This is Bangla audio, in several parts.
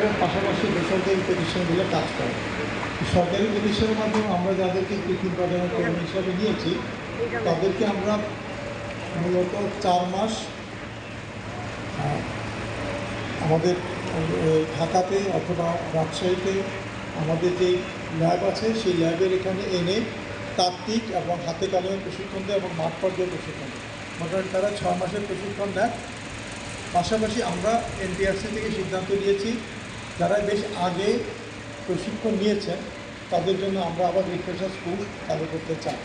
করেন পাশাপাশি বেসরকারি প্রতিষ্ঠানগুলো কাজ করে। সরকারি প্রতিষ্ঠানের মাধ্যমে আমরা যাদেরকে কৃত্রিম প্রজনন কর্মী হিসাবে নিয়েছি, তাদেরকে আমরা মূলত চার মাস আমাদের ঢাকাতে অথবা রাজশাহীতে আমাদের যে ল্যাব আছে, সেই ল্যাবের এখানে এনে তাত্ত্বিক এবং হাতে কলমে প্রশিক্ষণ দেয় এবং মাঠ পর্যায়ে প্রশিক্ষণ দেয়। মোটামুটি তারা ছ মাসের প্রশিক্ষণ দেয়। পাশাপাশি আমরা এনটিআরসি থেকে সিদ্ধান্ত নিয়েছি যারা বেশ আগে প্রশিক্ষণ নিয়েছেন তাদের জন্য আমরা আবার রিফ্রেশার স্কুল চালু করতে চাই।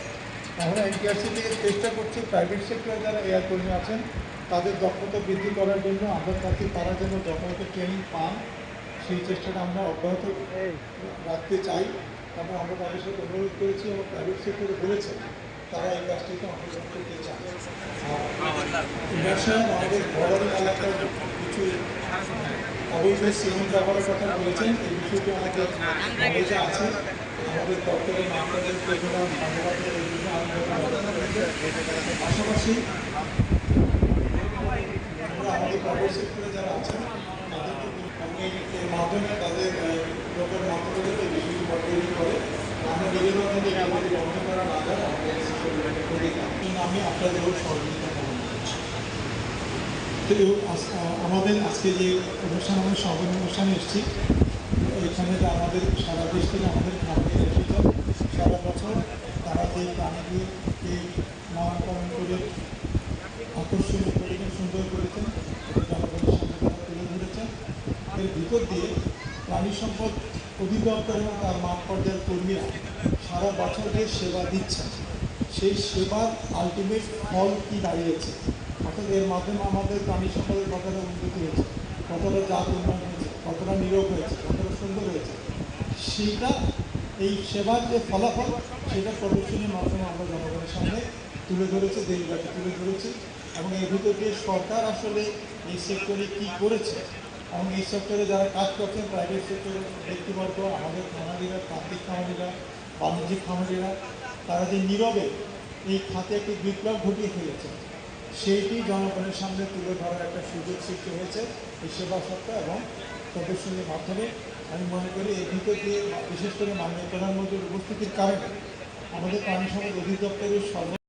আমরা এনটিআরসি থেকে চেষ্টা করছি প্রাইভেট সেক্টরে যারা এয়ার কর্মী আছেন তাদের দক্ষতা বৃদ্ধি করার জন্য আমরা চাচ্ছি তারা যেন যথাযথ ট্রেনিং পান সেই চেষ্টাটা আমরা অব্যাহত রাখতে চাই। এবং আমরা তাদের সাথে অনুরোধ করেছি এবং প্রাইভেট সেক্টরে বলেছে তারা এই কাজটিতে অংশগ্রহণ করতে চায়। আমাদের বড় এলাকার কিছু অবৈধ সিমেন্ট ব্যবহারের কথা বলেছেন, এই বিষয়টি আমাদের নলেজে আছে। আমাদের জন্য আমাদের পাশাপাশি আমাদের সেক্টরে যারা আছেন, তাদেরকে মাধ্যমে তাদের লোকের মাধ্যমে বিষয়টি তৈরি করে আমরা নিজের আমাদের বন্ধ করা না যায় আমি আপনাদেরও সহযোগিতা আমাদের আজকে যে অনুষ্ঠান, আমরা সমাপনী অনুষ্ঠানে এসেছি। এখানে আমাদের সারা দেশ থেকে আমাদের গ্রামে এসেছে সারা বছর তারা যে প্রাণীকে নামকরণ করে আকর্ষণীয় করে খুব সুন্দর করেছেন, জনগণের সামনে তারা তুলে ধরেছেন। এর ভিতর দিয়ে প্রাণী সম্পদ অধিদপ্তর এবং তার মাঠ পর্যায়ের কর্মীরা সারা বছর যে সেবা দিচ্ছেন, সেই সেবার আলটিমেট ফল কী দাঁড়িয়েছে? অর্থাৎ এর মাধ্যমে আমাদের প্রাণী সম্পদের কতটা উন্নতি হয়েছে, কতটা জাত উন্নয়ন হয়েছে, কতটা নিরোগ হয়েছে, কতটা সুন্দর হয়েছে, সেটা এই সেবার যে ফলাফল, সেটা প্রদর্শনীর মাধ্যমে আমরা জনগণের সামনে তুলে ধরেছি, দেশব্যাপী তুলে ধরেছি এবং এর ভিতর দিয়ে সরকার আসলে এই সেক্টরে কী করেছে এবং এই সেক্টরে যারা কাজ করছেন প্রাইভেট সেক্টরের ব্যক্তিবর্গ, আমাদের খামারিরা প্রান্তিক খামারিরা বাণিজ্যিক খামারিরা তারা যে নীরবে এই খাতে একটি বিপ্লব ঘটিয়ে ফেলেছে সেইটি জনগণের সামনে তুলে ধরার একটা সুযোগ সৃষ্টি হয়েছে এই সেবা সত্তা এবং প্রদর্শনীর মাধ্যমে। আমি মনে করি এদিকে ভিতর বিশেষ করে মাননীয় প্রধানমন্ত্রীর উপস্থিতির কারণে আমাদের প্রাণী সম্পদ অধিদপ্তরের সর্ব